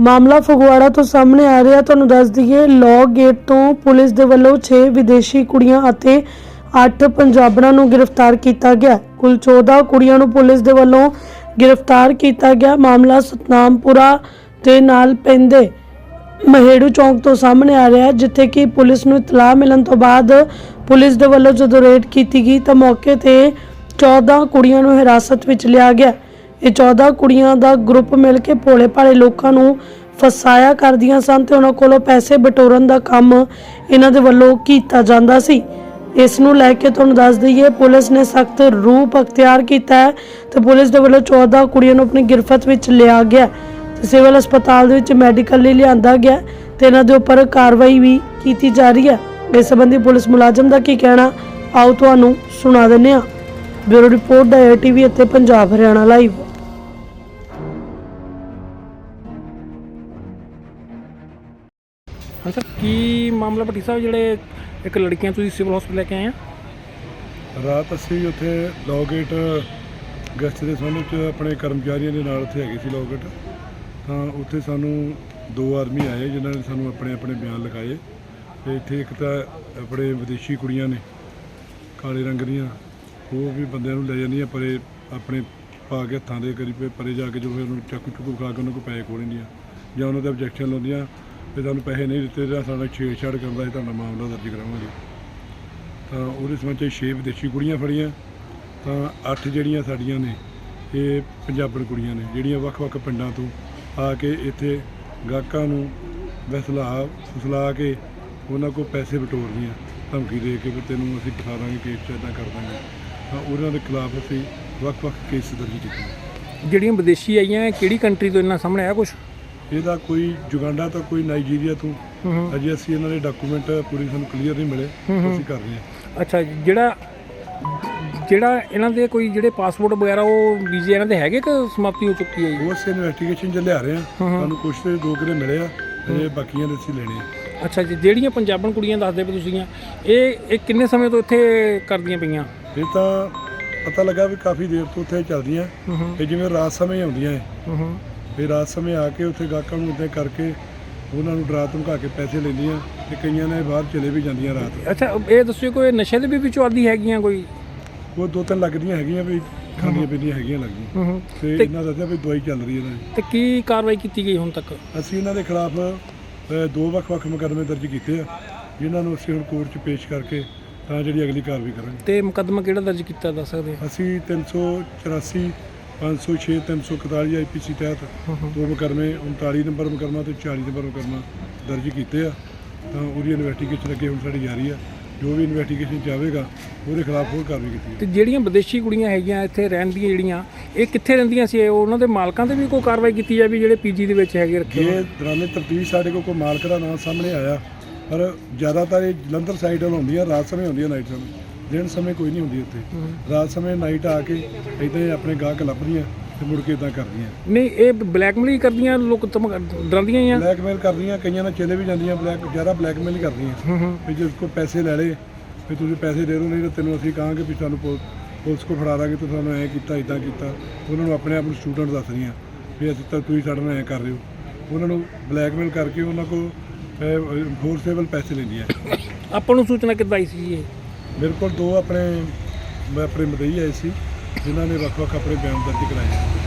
ਮਾਮਲਾ ਫਗਵਾੜਾ ਤੋਂ ਸਾਹਮਣੇ ਆ ਰਿਹਾ। ਤੁਹਾਨੂੰ ਦੱਸ ਦਈਏ ਲੌ ਗੇਟ ਤੋਂ ਪੁਲਿਸ ਦੇ ਵੱਲੋਂ 6 ਵਿਦੇਸ਼ੀ ਕੁੜੀਆਂ ਅਤੇ 8 ਪੰਜਾਬਣਾਂ ਨੂੰ ਗ੍ਰਿਫਤਾਰ ਕੀਤਾ ਗਿਆ। ਕੁੱਲ 14 ਕੁੜੀਆਂ ਨੂੰ ਪੁਲਿਸ ਦੇ ਵੱਲੋਂ ਗ੍ਰਿਫਤਾਰ ਕੀਤਾ ਗਿਆ। ਮਾਮਲਾ ਸਤਨਾਮਪੁਰਾ ਦੇ ਨਾਲ ਪੈਂਦੇ ਮਹੇੜੂ ਚੌਂਕ ਤੋਂ ਸਾਹਮਣੇ ਆ ਰਿਹਾ ਜਿੱਥੇ ਕਿ ਪੁਲਿਸ ਨੂੰ ਇਤਲਾਹ ਮਿਲਣ ਤੋਂ ਬਾਅਦ ਪੁਲਿਸ ਦੇ ਵੱਲੋਂ ਜਦੋਂ ਰੇਡ ਕੀਤੀ ਗਈ ਤਾਂ ਮੌਕੇ ਤੇ 14 ਕੁੜੀਆਂ ਨੂੰ ਹਿਰਾਸਤ ਵਿੱਚ ਲਿਆ ਗਿਆ। ਇਹ 14 ਕੁੜੀਆਂ ਦਾ ਗਰੁੱਪ ਮਿਲ ਕੇ ਭੋਲੇ ਭਾਲੇ ਲੋਕਾਂ ਨੂੰ ਫਸਾਇਆ ਕਰਦੀਆਂ ਸਨ ਤੇ ਉਹਨਾਂ ਕੋਲੋਂ ਪੈਸੇ ਬਟੋਰਨ ਦਾ ਕੰਮ ਇਹਨਾਂ ਦੇ ਵੱਲੋਂ ਕੀਤਾ ਜਾਂਦਾ ਸੀ। ਇਸ ਨੂੰ ਲੈ ਕੇ ਤੁਹਾਨੂੰ ਦੱਸ ਦਈਏ, ਪੁਲਿਸ ਨੇ ਸਖਤ ਰੂਪ ਅਖਤਿਆਰ ਕੀਤਾ ਹੈ ਤੇ ਪੁਲਿਸ ਦੇ ਵੱਲੋਂ 14 ਕੁੜੀਆਂ ਨੂੰ ਆਪਣੀ ਗਿਰਫਤ ਵਿੱਚ ਲਿਆ ਗਿਆ ਤੇ ਸਿਵਲ ਹਸਪਤਾਲ ਦੇ ਵਿੱਚ ਮੈਡੀਕਲ ਲਈ ਲਿਆਂਦਾ ਗਿਆ ਤੇ ਇਹਨਾਂ ਦੇ ਉੱਪਰ ਕਾਰਵਾਈ ਵੀ ਕੀਤੀ ਜਾ ਰਹੀ ਹੈ। ਇਸ ਸੰਬੰਧੀ ਪੁਲਿਸ ਮੁਲਾਜ਼ਮ ਦਾ ਕੀ ਕਹਿਣਾ, ਆਓ ਤੁਹਾਨੂੰ ਸੁਣਾ ਦਿੰਦੇ ਹਾਂ। ਬਿਊਰੋ ਰਿਪੋਰਟ ਦਾ ਟੀਵੀ ਅਤੇ ਪੰਜਾਬ ਹਰਿਆਣਾ ਲਾਈਵ। ਹਾਂ ਸਰ ਕੀ ਮਾਮਲਾ ਭੱਟੀ ਸਾਹਿਬ, ਜਿਹੜੇ ਇੱਕ ਲੜਕੀਆਂ ਤੁਸੀਂ ਸਿਵਲ ਹਸਪੀਟਲ ਲੈ ਕੇ ਆਏ ਆ? ਰਾਤ ਅਸੀਂ ਉੱਥੇ ਲੋਗੇਟ ਗੈਸਟ ਦੇ ਸੰਬੰਧ ਵਿੱਚ ਆਪਣੇ ਕਰਮਚਾਰੀਆਂ ਦੇ ਨਾਲ ਉੱਥੇ ਹੈਗੇ ਸੀ ਲੋਗੇਟ ਤਾਂ ਉੱਥੇ ਸਾਨੂੰ ਦੋ ਆਦਮੀ ਆਏ, ਜਿਨ੍ਹਾਂ ਨੇ ਸਾਨੂੰ ਆਪਣੇ ਆਪਣੇ ਬਿਆਨ ਲਗਾਏ ਤੇ ਇੱਥੇ ਇੱਕ ਤਾਂ ਆਪਣੇ ਵਿਦੇਸ਼ੀ ਕੁੜੀਆਂ ਨੇ, ਕਾਲੇ ਰੰਗ ਦੀਆਂ। ਉਹ ਵੀ ਬੰਦਿਆਂ ਨੂੰ ਲੈ ਜਾਂਦੀਆਂ, ਪਰੇ ਆਪਣੇ ਪਾ ਕੇ ਹੱਥਾਂ ਦੇ ਕਰੀ ਪਰੇ ਜਾ ਕੇ ਜੋ ਫਿਰ ਉਹਨੂੰ ਚਾਕੂ ਚੁੱਕੂ ਖਾ ਕੇ ਉਹਨਾਂ ਕੋਲ ਪੈਸੇ ਖੋਹ ਲੈਂਦੀਆਂ। ਜਾਂ ਉਹਨਾਂ ਦੇ ਆਬਜੈਕਸ਼ਨ ਲਾਉਂਦੀਆਂ। ਤੇ ਤੁਹਾਨੂੰ ਪੈਸੇ ਨਹੀਂ ਦਿੱਤੇ ਤਾਂ ਸਾਡਾ ਛੇੜਛਾੜ ਕਰਨ ਦਾ ਇਹ ਤੁਹਾਡਾ ਮਾਮਲਾ ਦਰਜ ਕਰਾਵਾਂਗੇ। ਤਾਂ ਉਹਦੇ ਸੰਬੰਧ 'ਚ ਛੇ ਵਿਦੇਸ਼ੀ ਕੁੜੀਆਂ ਫੜੀਆਂ। ਤਾਂ ਅੱਠ ਜਿਹੜੀਆਂ ਸਾਡੀਆਂ ਨੇ, ਇਹ ਪੰਜਾਬਣ ਕੁੜੀਆਂ ਨੇ, ਜਿਹੜੀਆਂ ਵੱਖ-ਵੱਖ ਪਿੰਡਾਂ ਤੋਂ ਆ ਕੇ ਇੱਥੇ ਗਾਹਕਾਂ ਨੂੰ ਵਸਲਾ, ਫਸਲਾ ਕੇ ਉਹਨਾਂ ਕੋਲ ਪੈਸੇ ਬਟੋਰਦੀਆਂ ਧਮਕੀ ਦੇ ਕੇ ਵੀ ਤੈਨੂੰ ਅਸੀਂ ਫਸਾ ਦਾਂਗੇ, ਕੇਸ 'ਚ ਇੱਦਾਂ ਕਰ ਦਾਂਗੇ। ਤਾਂ ਉਹਨਾਂ ਦੇ ਖਿਲਾਫ ਅਸੀਂ ਵੱਖ-ਵੱਖ ਕੇਸ ਦਰਜ ਕੀਤੇ। ਜਿਹੜੀਆਂ ਵਿਦੇਸ਼ੀ ਆਈਆਂ ਕਿਹੜੀ ਕੰਟਰੀ ਤੋਂ ਇਹਨਾਂ ਸਾਹਮਣੇ ਆਇਆ ਕੁਝ ਇਹਦਾ ਕੋਈ ਜੁਗਾਂਡਾ ਤੋਂ ਕੋਈ ਨਾਈਜੀਰੀਆ ਤੋਂ ਅਜੇ ਅਸੀਂ ਇਹਨਾਂ ਦੇ ਡਾਕੂਮੈਂਟ ਪੂਰੀ ਸਾਨੂੰ ਕਲੀਅਰ ਨਹੀਂ ਮਿਲੇ। ਅਸੀਂ ਕਰ ਰਹੇ ਹਾਂ। ਅੱਛਾ ਜਿਹੜਾ ਜਿਹੜਾ ਇਹਨਾਂ ਦੇ ਕੋਈ ਜਿਹੜੇ ਪਾਸਪੋਰਟ ਵਗੈਰਾ ਉਹ ਵੀਜ਼ੇ ਇਹਨਾਂ ਦੇ ਹੈਗੇ ਕਿ ਸਮਾਪਤੀ ਹੋ ਚੁੱਕੀ ਹੈ ਉਸ ਇਨਵੈਸਟੀਗੇਸ਼ਨ ਚ ਲਿਆ ਰਹੇ ਆ। ਸਾਨੂੰ ਕੁਛ ਤੇ ਦੋ ਕਿਲੇ ਮਿਲੇ ਆ ਅਜੇ ਬਾਕੀਆਂ ਦੇ ਅਸੀਂ ਲੈਣੇ ਆ। ਅੱਛਾ ਜੀ ਜਿਹੜੀਆਂ ਪੰਜਾਬਣ ਕੁੜੀਆਂ ਦੱਸਦੇ ਪਏ ਤੁਸੀਂ ਇਹ ਇਹ ਕਿੰਨੇ ਸਮੇਂ ਤੋਂ ਇੱਥੇ ਕਰਦੀਆਂ ਪਈਆਂ? ਇਹ ਤਾਂ ਪਤਾ ਲੱਗਾ ਵੀ ਕਾਫੀ ਦੇਰ ਤੋਂ ਉੱਥੇ ਚੱਲਦੀਆਂ। ਇਹ ਜਿਵੇਂ ਰਾਤ ਸਮੇਂ ਆਉਂਦੀਆਂ ਹੂੰ। ਫਿਰ ਰਾਤ ਸਮੇਂ ਆ ਕੇ ਉੱਥੇ ਗਾਹਕਾਂ ਨੂੰ ਉੱਤੇ ਕਰਕੇ ਉਹਨਾਂ ਨੂੰ ਡਰਾ ਧਮਕਾ ਕੇ ਪੈਸੇ ਲੈਂਦੀਆਂ ਤੇ ਕਈਆਂ ਨੇ ਬਾਹਰ ਚਲੇ ਵੀ ਜਾਂਦੀਆਂ ਰਾਤ। ਅੱਛਾ ਇਹ ਦੱਸਿਓ ਕੋਈ ਨਸ਼ੇ ਦੇ ਵੀ ਵਿੱਚੋਂ ਆਦੀ ਹੈਗੀਆਂ ਕੋਈ? ਉਹ ਦੋ ਤਿੰਨ ਲੱਗਦੀਆਂ ਹੈਗੀਆਂ ਵੀ ਖਾਣੀਆਂ ਪੀਣੀਆਂ ਹੈਗੀਆਂ ਲੱਗਦੀਆਂ। ਹੂੰ ਤੇ ਤੇ- ਇਹਨਾਂ ਦਾ ਦੱਸਿਆ ਵੀ ਦਵਾਈ ਚੱਲ ਰਹੀ ਹੈ ਇਹਨਾਂ ਦੀ ਤੇ ਕੀ ਕਾਰਵਾਈ ਕੀਤੀ ਗਈ ਹੁਣ ਤੱਕ? ਅਸੀਂ ਇਹਨਾਂ ਦੇ ਖਿਲਾਫ ਅ, ਦੋ ਵੱਖ-ਵੱਖ ਮੁਕੱਦਮੇ ਦਰਜ ਕੀਤੇ ਆ ਜਿਨ੍ਹਾਂ ਨੂੰ ਅਸੀਂ ਹੁਣ ਕੋਰਟ 'ਚ ਪੇਸ਼ ਕਰਕੇ ਤਾਂ ਜਿਹੜੀ ਅਗਲੀ ਕਾਰਵਾਈ ਕਰਾਂਗੇ। ਤੇ ਮੁਕੱਦਮਾ ਕਿਹੜਾ ਦਰਜ ਕੀਤਾ ਦੱਸ ਸਕਦੇ ਆ ਅਸੀਂ 384 506 341 ਆਈਪੀਸੀ ਤਹਿਤ ਦੋ ਮੁਕੱਦਮੇ 39 ਨੰਬਰ ਮੁਕੱਦਮਾ ਤੇ 40 ਨੰਬਰ ਮੁਕੱਦਮਾ ਦਰਜ ਕੀਤੇ ਆ। ਤਾਂ ਉਹਦੀ ਇਨਵੈਸਟੀਗੇਸ਼ਨ ਅੱਗੇ ਹੁਣ ਸਾਡੀ ਜਾਰੀ ਆ। ਜੋ ਵੀ ਇਨਵੈਸਟੀਗੇਸ਼ਨ ਚਾਹੇਗਾ ਉਹਦੇ ਖਿਲਾਫ ਹੋਰ ਕਾਰਵਾਈ ਕੀਤੀ ਤੇ ਜਿਹੜੀਆਂ ਵਿਦੇਸ਼ੀ ਕੁੜੀਆਂ ਹੈਗੀਆਂ ਇੱਥੇ ਰਹਿਣ ਦੀਆਂ ਜਿਹੜੀਆਂ ਇਹ ਕਿੱਥੇ ਰਹਿੰਦੀਆਂ ਸੀ? ਇਹ ਉਹਨਾਂ ਦੇ ਮਾਲਕਾਂ ਤੇ ਵੀ ਕੋਈ ਕਾਰਵਾਈ ਕੀਤੀ ਜਾਵੇ ਜਿਹੜੇ ਪੀਜੀ ਦੇ ਵਿੱਚ ਹੈਗੇ ਰੱਖੇ? ਇਹ ਦੌਰਾਨੇ ਤਫਤੀਸ਼ ਸਾਡੇ ਕੋਲ ਕੋਈ ਮਾਲਕ ਦਾ ਨਾਮ ਸਾਹਮਣੇ ਆਇਆ ਪਰ ਜ਼ਿਆਦਾਤਰ ਇਹ ਜਲੰਧਰ ਸਾਈਡ ਵੱਲ ਹੁੰਦੀਆਂ ਰਾਤ ਸਮੇਂ ਹੁੰਦੀਆਂ ਨਾਈਟ ਸਮੇਂ। ਦਿਨ ਸਮੇਂ ਕੋਈ ਨਹੀਂ ਹੁੰਦੀ ਉੱਥੇ ਹੂੰ। ਰਾਤ ਸਮੇਂ ਨਾਈਟ ਆ ਕੇ ਇੱਦਾਂ ਹੀ ਆਪਣੇ ਗਾਹਕ ਲੱਭਦੀਆਂ ਤੇ ਮੁੜ ਕੇ ਇਦਾਂ ਕਰਦੀਆਂ। ਨਹੀਂ ਇਹ ਬਲੈਕਮੇਲ ਕਰਦੀਆਂ ਲੋਕ ਡਰਾਉਂਦੀਆਂ ਹੀ ਆ। ਬਲੈਕਮੇਲ ਕਰਦੀਆਂ ਕਈਆਂ ਨਾਲ ਚਲੇ ਵੀ ਜਾਂਦੀਆਂ ਬਲੈਕ ਜ਼ਿਆਦਾ ਬਲੈਕਮੇਲ ਹੀ ਕਰਦੀਆਂ। ਹੂੰ ਹੂੰ। ਵੀ ਜੇ ਕੋਈ ਪੈਸੇ ਲੈ ਲਏ ਵੀ ਤੁਸੀਂ ਪੈਸੇ ਦੇ ਦਿਓ ਨਹੀਂ ਤਾਂ ਤੈਨੂੰ ਅਸੀਂ ਕਹਾਂਗੇ ਵੀ ਪੁ- ਪੁਲਿਸ ਕੋ ਫੜਾ ਦਾਂਗੇ ਤੂੰ ਸਾਨੂੰ ਐਂ ਕੀਤਾ ਇਦਾਂ ਕੀਤਾ। ਉਹਨਾਂ ਨੂੰ ਆਪਣੇ ਆਪ ਨੂੰ ਸਟੂਡੈਂਟ ਦੱਸ ਰਹੀਆਂ ਵੀ ਅਸੀਂ ਤਾਂ ਤੁਸੀਂ ਸਾਡੇ ਨਾਲ ਐਂ ਕਰ ਰਹੇ ਹੋ। ਉਹਨਾਂ ਨੂੰ ਬਲੈਕਮੇਲ ਕਰਕੇ ਉਹਨਾਂ ਕੋਲ ਫੋਰਸੇਬਲ ਪੈਸੇ ਲੈਂਦੀਆਂ। ਆਪਾਂ ਨੂੰ ਸੂਚਨਾ ਕਿੱਦਾਂ ਆਈ ਸੀ ਇਹ? ਮੇਰੇ ਕੋਲ ਦੋ ਆਪਣੇ, ਮੈਂ ਆਪਣੇ ਮਦਈ ਆਏ ਸੀ, ਜਿਨ੍ਹਾਂ ਨੇ ਵੱਖ-ਵੱਖ ਆਪਣੇ ਬਿਆਨ ਦਰਜ ਕਰਾਏ।